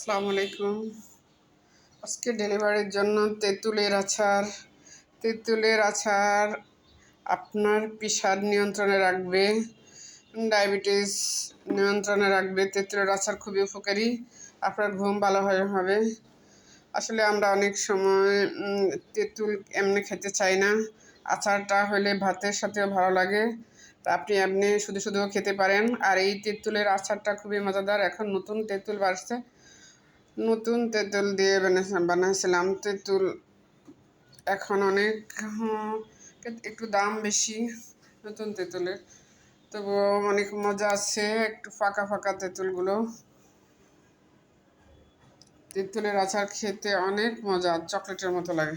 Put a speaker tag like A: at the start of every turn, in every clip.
A: আসসালামু আলাইকুম। আজকে ডেলিভারির জন্য তেঁতুলের আচার। তেঁতুলের আচার আপনার প্রেশার নিয়ন্ত্রণে রাখবে, ডায়াবেটিস নিয়ন্ত্রণে রাখবে। তেঁতুলের আচার খুবই উপকারী। আপনার ঘুম ভালো হয়ে হবে। আসলে আমরা অনেক সময় তেঁতুল এমনি খেতে চাই না। আচারটা হলে ভাতের সাথেও ভালো লাগে। তা আপনি এমনি শুধু শুধুও খেতে পারেন। আর এই তেঁতুলের আচারটা খুবই মজাদার। এখন নতুন তেঁতুল বাড়ছে। নতুন তেঁতুল দিয়ে বানাইছিলাম। তেঁতুল এখন অনেক একটু দাম বেশি নতুন তেঁতুলের। তবুও অনেক মজা আছে একটু ফাঁকা ফাঁকা তেঁতুলগুলো। তেঁতুলের আচার খেতে অনেক মজা, চকলেটের মতো লাগে।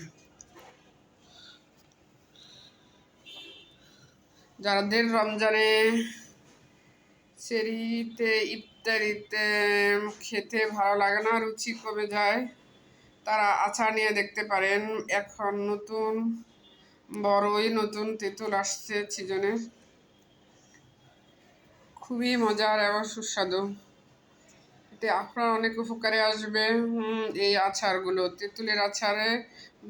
A: যাদের রমজানে সেরিতে ইফতারিতে খেতে ভালো লাগে না, রুচি কমে যায়। তারা আচার নিয়ে দেখতে পারেন, এখন নতুন, বড়ই নতুন তেঁতুল আসছে সিজনের খুবই মজার এবং সুস্বাদু। এতে আপনার অনেক উপকারে আসবে এই আচারগুলো। তেঁতুলের আচারে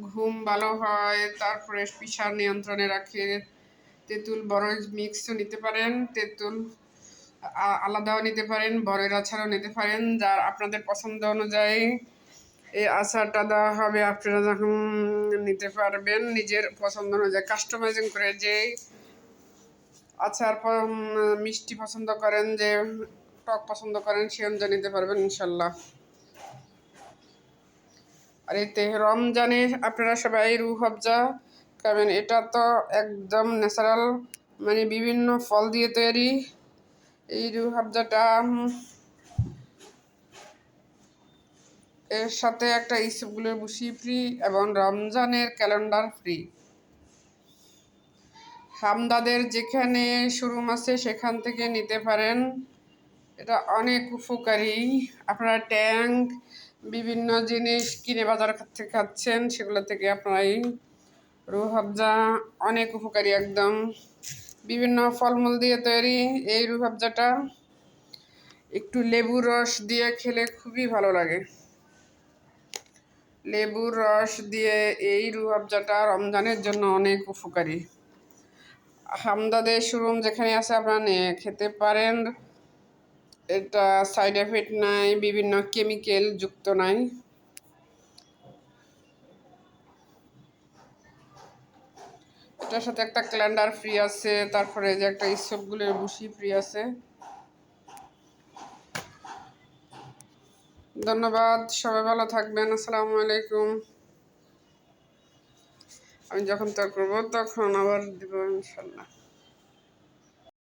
A: ঘুম ভালো হয়, তারপরে পিসার নিয়ন্ত্রণে রাখে। তেঁতুল বড়ই মিক্সও নিতে পারেন, তেঁতুল আলাদাও নিতে পারেন বড়ের আচারও নিতে পারেন, যার আপনাদের পছন্দ অনুযায়ী এই আচারটা দেওয়া হবে। আপনারা যখন নিতে পারবেন, নিজের পছন্দ অনুযায়ী কাস্টমাইজিং করে যে আচার মিষ্টি পছন্দ করেন, যে টক পছন্দ করেন, সে অনুযায়ী নিতে পারবেন ইনশাল্লাহ। আর এতে রমজানে আপনারা সবাই রু হবজা খাবেন। এটা তো একদম ন্যাচারাল মানে বিভিন্ন ফল দিয়ে তৈরি। এই রুহ হাবজাটা এর সাথে একটা ইসবগুলোর বুসি ফ্রি এবং রমজানের ক্যালেন্ডার ফ্রি হামদাদের যেখানে শোরুম আছে, সেখান থেকে নিতে পারেন। এটা অনেক উপকারী। আপনারা ট্যাঙ্ক, বিভিন্ন জিনিস কিনে বাজার থেকে খাচ্ছেন, সেগুলো থেকে আপনারা এই রুহাবজা অনেক উপকারী একদম। বিভিন্ন ফলমূল দিয়ে তৈরি এই রুহাবজাটা একটু লেবুর রস দিয়ে খেলে খুবই ভালো লাগে। লেবুর রস দিয়ে এই রুহাবজাটা রমজানের জন্য অনেক উপকারী। হামদাদের শোরুম যেখানে আছে আপনারা খেতে পারেন। এটা সাইড এফেক্ট নাই, বিভিন্ন কেমিক্যাল যুক্ত নাই। এটার সাথে একটা ক্যালেন্ডার ফ্রি আছে, তারপরে যে একটা ইসবগুলোর বুশি ফ্রি আছে। ধন্যবাদ, সবাই ভালো থাকবেন, আসসালামু আলাইকুম। আমি যখন তা করব, তখন আবার দেবো ইনশাল্লাহ।